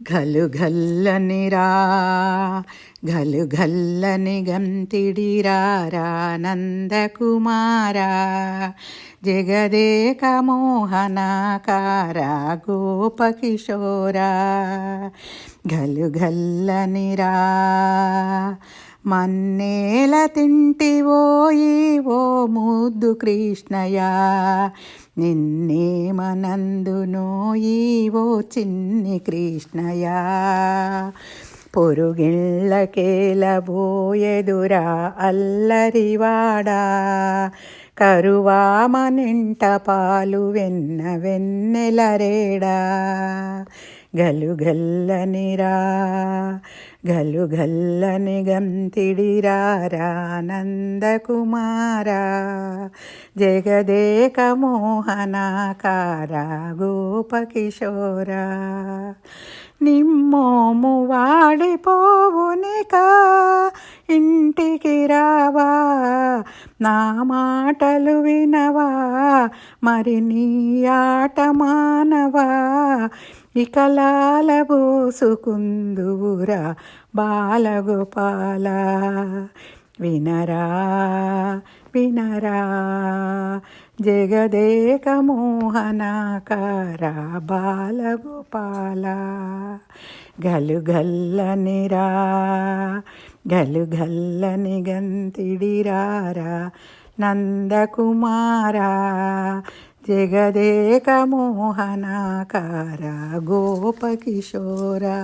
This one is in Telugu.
ఘలు ఘల్లనిరా ఘలు జగదేకమోహనాకార గోపకిశోరా ఘలు మన్నేల తింటివోయి ఓ ముద్దు కృష్ణయ్య నిన్నేమనందునోయి ఓ చిన్ని కృష్ణయా. పొరుగిళ్ళకేలబోయెదురా అల్లరివాడా. కరువామనింట పాలు వెన్న వెన్నెలరేడా గలుగల్లనిరా గలుగల్లని గంతిడిరానందకుమారా జగదేక మోహనాకారా గోపకిశోరా నిం వాడిపోవునిక ఇంటికి రావా నా మాటలు వినవా మరి నీ ఆట మానవా ఇకలాల పోసుకుందువురా బాలగోపాల వినరా వినరా జగదేక మోహనాకార బాలగోపాల గలుగల్లనిరా గలుగల్లని గంతిడిరారా నందకుమారా జగదేక మోహనాకార గోపకిశోరా